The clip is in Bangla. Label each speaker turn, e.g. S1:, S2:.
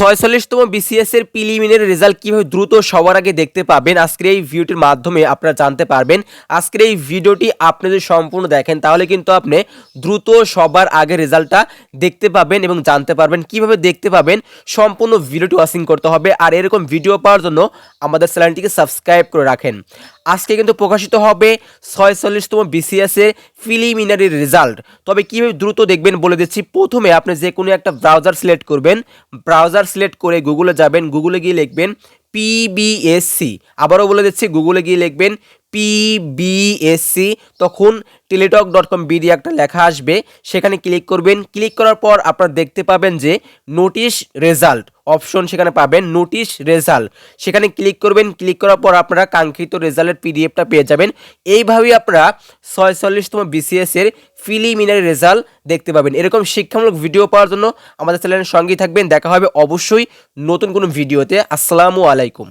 S1: ছয়চল্লিশতম বিসিএস এর প্রিলিমিনারি রেজাল্ট কীভাবে দ্রুত সবার আগে দেখতে পাবেন? আজকের এই ভিডিওটির মাধ্যমে আপনারা জানতে পারবেন। আজকের এই ভিডিওটি আপনি যদি সম্পূর্ণ দেখেন, তাহলে কিন্তু আপনি দ্রুত সবার আগে রেজাল্টটা দেখতে পাবেন এবং জানতে পারবেন। কীভাবে দেখতে পাবেন? সম্পূর্ণ ভিডিওটি ওয়াচিং করতে হবে। আর এরকম ভিডিও পাওয়ার জন্য আমাদের চ্যানেলটিকে সাবস্ক্রাইব করে রাখেন। আজকে কিন্তু প্রকাশিত হবে ছয়চল্লিশতম বিসিএসের প্রিলিমিনারি রেজাল্ট তবে কীভাবে দ্রুত দেখবেন বলে দিচ্ছি, প্রথমে আপনি যে কোনো একটা ব্রাউজার সিলেক্ট করবেন। ব্রাউজার সিলেক্ট করে গুগলে যাবেন। গুগলে গিয়ে লিখবেন পিবিএসসি আবারও বলে দিচ্ছি গুগলে গিয়ে লিখবেন পিবিএসসি তখন টেলিটক ডট কম বিডি একটা লেখা আসবে। সেখানে ক্লিক করবেন। ক্লিক করার পর আপনারা দেখতে পাবেন যে নোটিশ রেজাল্ট অপশন সেখানে পাবেন নোটিশ রেজাল্ট সেখানে ক্লিক করবেন। ক্লিক করার পর আপনারা কাঙ্ক্ষিত রেজাল্টের পিডিএফটা পেয়ে যাবেন। এইভাবেই আপনারা ছয়চল্লিশতম বিসিএস এর প্রিলিমিনারি রেজাল্ট দেখতে পাবেন। এরকম শিক্ষামূলক ভিডিও পাওয়ার জন্য আমাদের চ্যানেলের সঙ্গেই থাকবেন। দেখা হবে অবশ্যই নতুন কোনো ভিডিওতে আসসালামু আলাইকুম।